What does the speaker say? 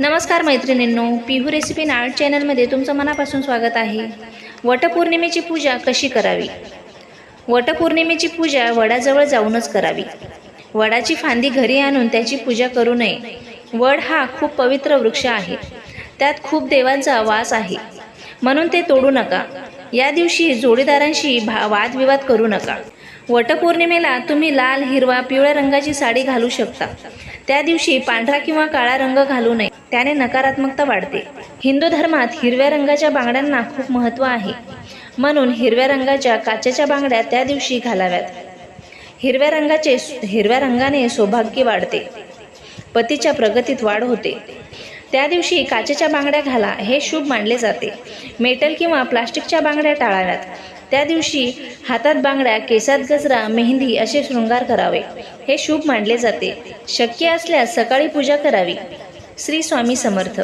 नमस्कार मैत्रिणींनो पिहू रेसिपी नाळ चॅनलमध्ये तुमचं मनापासून स्वागत आहे. वटपौर्णिमेची पूजा कशी करावी? वटपौर्णिमेची पूजा वडाजवळ जाऊनच करावी. वडाची फांदी घरी आणून त्याची पूजा करू नये. वड हा खूप पवित्र वृक्ष आहे. त्यात खूप देवांचा वास आहे. म्हणून ते तोडू नका. या दिवशी जोडीदारांशी भा वादविवाद करू नका. वटपौर्णिमेला तुम्ही लाल हिरवा पिवळ्या रंगाची साडी घालू शकता. त्या दिवशी पांढरा किंवा काळा रंग घालू नये. त्याने नकारात्मकता वाढते. हिंदू धर्मात हिरव्या रंगाच्या बांगड्यांना खूप महत्त्व आहे. म्हणून हिरव्या रंगाच्या काचेच्या बांगड्या त्या दिवशी घालाव्यात. हिरव्या रंगाचे हिरव्या रंगाने सौभाग्य वाढते. पतीच्या प्रगतीत वाढ होते. त्या दिवशी काचेच्या बांगड्या घाला हे शुभ मानले जाते. मेटल किंवा प्लास्टिकच्या बांगड्या टाळाव्यात. त्या दिवशी हातात बांगड्या केसात गजरा मेहंदी असे शृंगार करावे. हे शुभ मानले जाते. शक्य असल्यास सकाळी पूजा करावी. श्री स्वामी समर्थ.